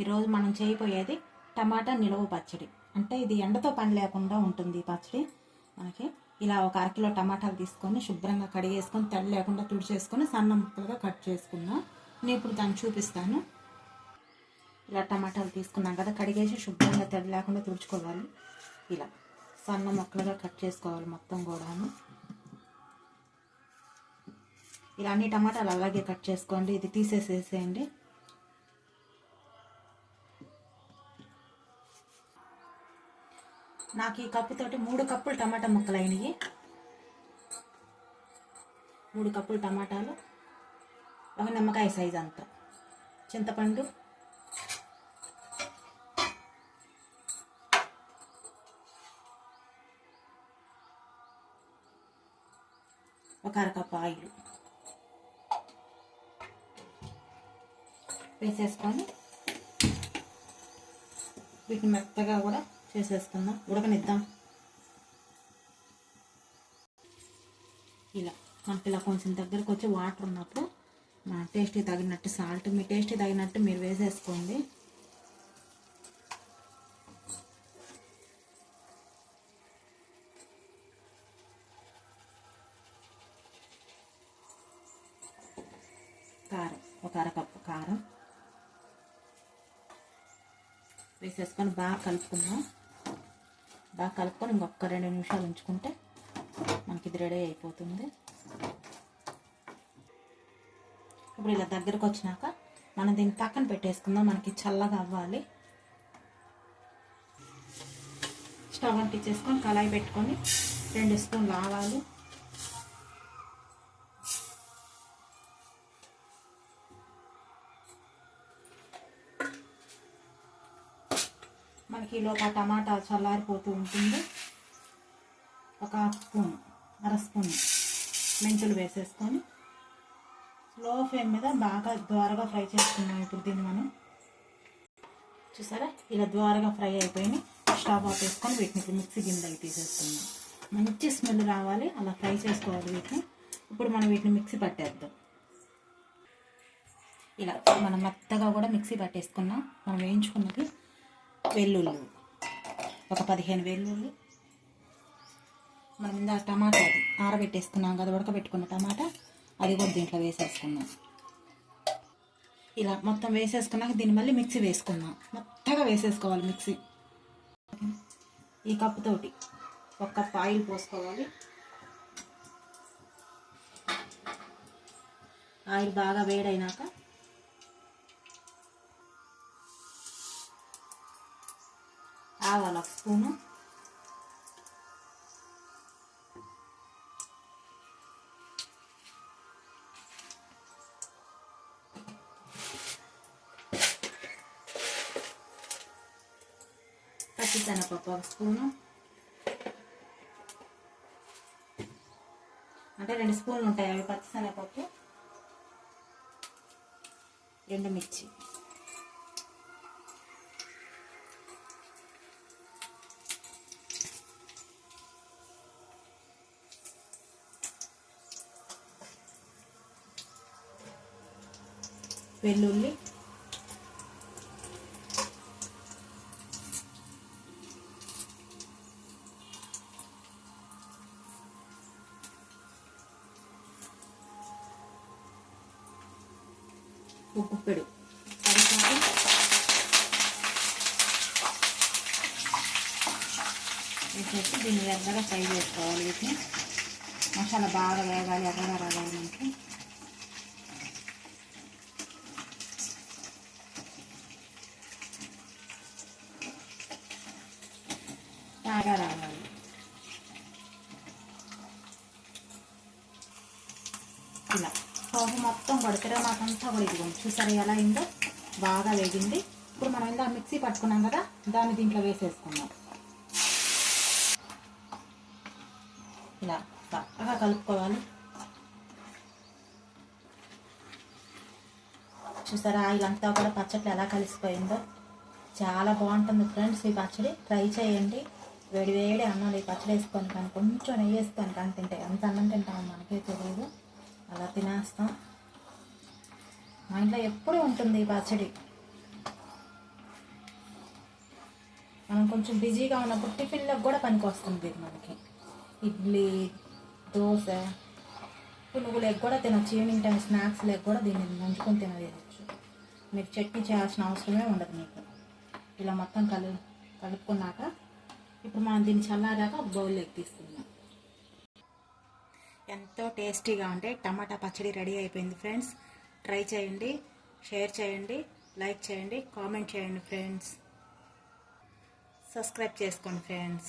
ఈరోజు మనం చేయబోయేది టమాటా నిలువ పచ్చడి. అంటే ఇది ఎండతో పని లేకుండా ఉంటుంది పచ్చడి. మనకి ఇలా ఒక అరకిలో టమాటాలు తీసుకొని శుభ్రంగా కడిగేసుకొని తడి లేకుండా తుడిచేసుకొని సన్న ముక్కలుగా కట్ చేసుకుందాం. నేను ఇప్పుడు దాన్ని చూపిస్తాను. ఇలా టమాటాలు తీసుకున్నాం కదా కడిగేసి శుభ్రంగా తడి లేకుండా తుడుచుకోవాలి. ఇలా సన్న ముక్కలుగా కట్ చేసుకోవాలి మొత్తం కూడాను. ఇలా అన్ని టమాటాలు అలాగే కట్ చేసుకోండి. ఇది తీసేసేసేయండి. నాకు ఈ కప్పుతోటి మూడు కప్పులు టమాటా ముక్కలు అయినాయి. మూడు కప్పులు టమాటాలు ఒక నిమ్మకాయ సైజ్ అంత. చింతపండు ఒక అరకప్పు ఆయిల్ వేసేసుకొని వీటిని మెత్తగా కూడా చేసేసుకుందాం ఉడకనిద్దాం. ఇలా మనకి ఇలా కొంచెం దగ్గరకు వచ్చి వాటర్ ఉన్నప్పుడు మన టేస్ట్కి తగినట్టు సాల్ట్ మీ టేస్ట్కి తగినట్టు మీరు వేసేసుకోండి. కారం ఒక అరకప్పు కారం వేసేసుకొని బాగా కలుపుకుందాం. బాగా కలుపుకొని ఇంకొక రెండు నిమిషాలు ఉంచుకుంటే మనకి ఇది రెడీ అయిపోతుంది. ఇప్పుడు ఇలా దగ్గరకు వచ్చినాక మనం దీన్ని పక్కన పెట్టేసుకుందాం. మనకి చల్లగా అవ్వాలి. స్టవ్ అంటించేసుకొని కళాయి పెట్టుకొని రెండు స్పూన్లు ఆవాలు మనకి లోపల టమాటా చల్లారిపోతూ ఉంటుంది. ఒక స్పూన్ అర స్పూన్ మెంతులు వేసేసుకొని స్లో ఫ్లేమ్ మీద బాగా ద్వారగా ఫ్రై చేసుకున్నాం ఇప్పుడు దీన్ని మనం. చూసారా? ఇలా ద్వారగా ఫ్రై అయిపోయి స్టవ్ ఆఫ్ వేసుకొని వీటిని మిక్సీ గిన్నెలకి తీసేసుకుందాం. మంచి స్మెల్ రావాలి. అలా ఫ్రై చేసుకోవాలి వీటిని. ఇప్పుడు మనం వీటిని మిక్సీ పట్టేద్దాం. ఇలా మనం మెత్తగా కూడా మిక్సీ పట్టేసుకున్నాం. మనం వేయించుకున్నది వెల్లుల్లి ఒక పదిహేను వెల్లుల్లి. మనం ఇందా టమాటా అది ఆరబెట్టేసుకున్నాం కదా ఉడకబెట్టుకున్న టమాటా అది కూడా దీంట్లో వేసేసుకున్నాం. ఇలా మొత్తం వేసేసుకున్నాక దీన్ని మళ్ళీ మిక్సీ వేసుకున్నాం మెత్తగా వేసేసుకోవాలి మిక్సీ. ఈ కప్పుతోటి ఒక కప్ ఆయిల్ పోసుకోవాలి. ఆయిల్ బాగా వేడైనాక ఆవాలు ఒక స్పూను పచ్చిశనగపప్పు ఒక స్పూను అంటే రెండు స్పూన్లు ఉంటాయి అవి పచ్చిశనగపప్పు రెండు మిర్చి వెల్లుల్లి. ఉప్పు వేసేసి దీన్ని ఎర్రగా ఫ్రై చేసుకోవాలి. వీటిని మసాలా బాగా వేగాలి ఎర్రగా రావాలి మనకి. బాగా రావాలి. ఇలా. పోగు మొత్తం కొడితే మాకంతా కూడా ఇదిగోండి చూసారు ఎలా అయిందో? బాగా వేగింది. ఇప్పుడు మనం ఇందా మిక్సీ పట్టుకున్నాం కదా దాన్ని దీంట్లో వేసేసుకున్నాం ఇలా బాగా కలుపుకోవాలి. చూసారా ఆయిల్ అంతా కూడా పచ్చట్లు ఎలా కలిసిపోయిందో? చాలా బాగుంటుంది ఫ్రెండ్స్ ఈ పచ్చడి. ట్రై చేయండి. వేడి వేడి అన్నాలు ఈ పచ్చడి వేసుకొని కానీ కొంచెం నెయ్యి వేసుకొని కానీ తింటే ఎంత అన్నం తింటామో మనకే తెలియదు. అలా తినేస్తాం. మా ఇంట్లో ఎప్పుడూ ఉంటుంది ఈ పచ్చడి. మనం కొంచెం బిజీగా ఉన్నప్పుడు టిఫిన్లకు కూడా పనికి వస్తుంది ఇది మనకి. ఇడ్లీ దోశ పునుగులకు కూడా తినచ్చు. ఈవినింగ్ టైం స్నాక్స్ లేక కూడా దీన్ని నంచుకొని తినవచ్చు మీరు చట్నీ చేయాల్సిన అవసరమే ఉండదు మీకు. ఇలా మొత్తం కలు కలుపుకున్నాక ఇప్పుడు మనం దీన్ని చల్లారాక ఒక బౌల్లోకి తీసుకుందాం. ఎంతో టేస్టీగా ఉంటే టమాటా పచ్చడి రెడీ అయిపోయింది ఫ్రెండ్స్. ట్రై చేయండి షేర్ చేయండి లైక్ చేయండి కామెంట్ చేయండి ఫ్రెండ్స్. సబ్స్క్రైబ్ చేసుకోండి ఫ్రెండ్స్.